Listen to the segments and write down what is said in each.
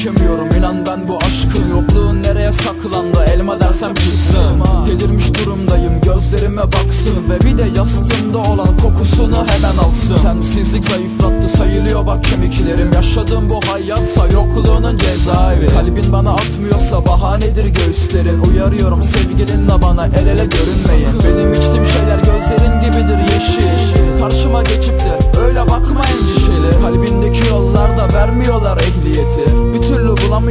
çekemiyorum inan ben bu aşkın Yokluğun nereye saklandı? Elma dersem çıksın. Delirmiş durumdayım gözlerime baksın. Ve bir de yastığımda olan kokusunu hemen alsın. Sensizlik zayıflattı sayılıyor bak kemiklerim. Yaşadığım bu hayatsa yokluğunun cezaevi. Kalbin bana atmıyorsa bahanedir göğüslerin? Uyarıyorum sevgilinle bana el ele görünmeyin. Benim içtiğim şeyler gözlerin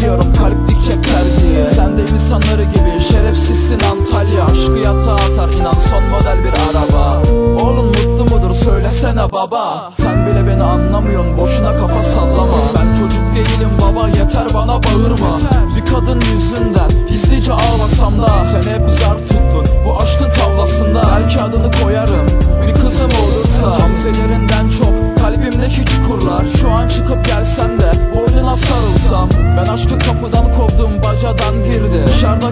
türlü bulamıyorum kalp dikecek terziye Sen de insanları gibi şerefsizsin Antalya. Aşkı yatağa atar inan son model bir araba. Oğlum mutlu mudur söylesene baba. Sen bile beni anlamıyorsun boşuna kafa sallama. Ben çocuk değilim baba yeter bana bağırma. Bir kadın yüzünden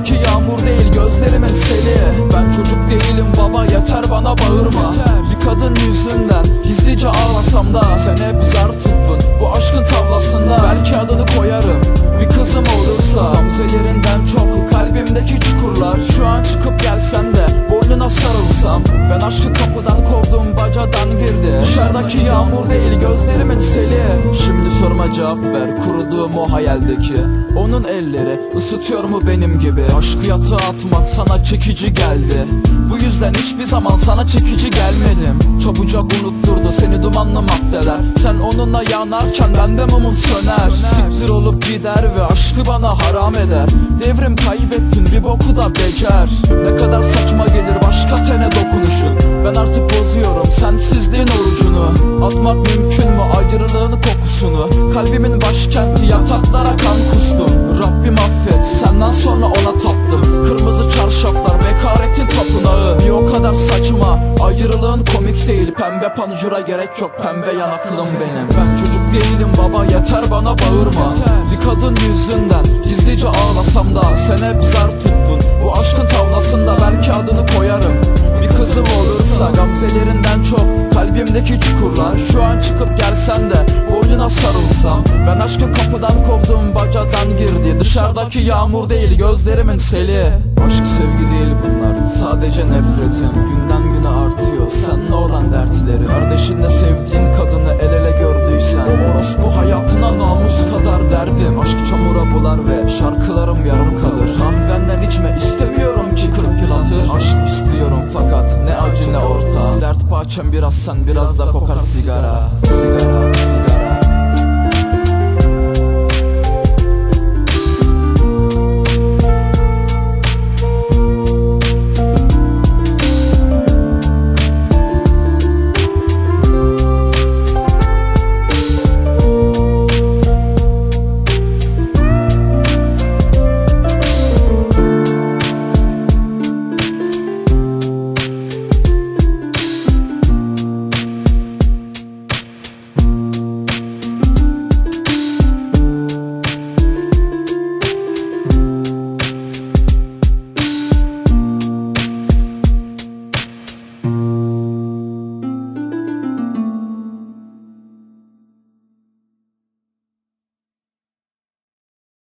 Dışarıdaki yağmur değil gözlerimin seli. Ben çocuk değilim baba yeter bana bağırma. Bir kadın yüzünden gizlice ağlasam da Sen hep zar tuttun bu aşkın tavlasında. Belki adını koyarım bir kızım olursa. Hamzelerinden çok kalbimdeki çukurlar. Şu an çıkıp gelsen de boynuna sarılsam. Ben aşkı kapıdan kovdum bacadan girdi. Dışarıdaki yağmur değil gözlerimin seli. Şimdi cevap ver kuruduğum o hayaldeki Onun elleri ısıtıyor mu benim gibi? Aşkı yatağa atmak sana çekici geldi. Bu yüzden hiçbir zaman sana çekici gelmedim. Çabucak unutturdu seni dumanlı maddeler. Sen onunla yanarken bende mumun söner. Siktir olup gider ve aşkı bana haram eder. Devrim kaybettin bir boku da becer Ne kadar saçma gelir başka tene dokunuşun. Ben artık bozuyorum sensizliğin orucunu. Atmak mümkün komik değil Pembe pancura gerek yok pembe yanaklım benim. Ben çocuk değilim baba yeter bana bağırma. Bir kadın yüzünden gizlice ağlasam da Sen hep zar tuttun. Bu aşkın tavlasında Belki adını koyarım. Bir kızım olursa Gamzelerinden çok kalbimdeki çukurlar. Şu an çıkıp gelsen de sarılsam Ben aşkı kapıdan kovdum bacadan girdi. Dışarıdaki yağmur değil gözlerimin seli. Aşk sevgi değil bunlar sadece nefretim. Günden güne artıyor seninle olan dertleri. Kardeşinle sevdiğin kadını el ele gördüysen Orospu hayatına namus kadar derdim. Aşk çamura bular ve şarkılarım yarım kalır. Kahvenden içme istemiyorum ki kırk yıl atır Aşk istiyorum fakat ne acı ne orta. Dert bahçem biraz sen biraz da kokar sigara. Sigara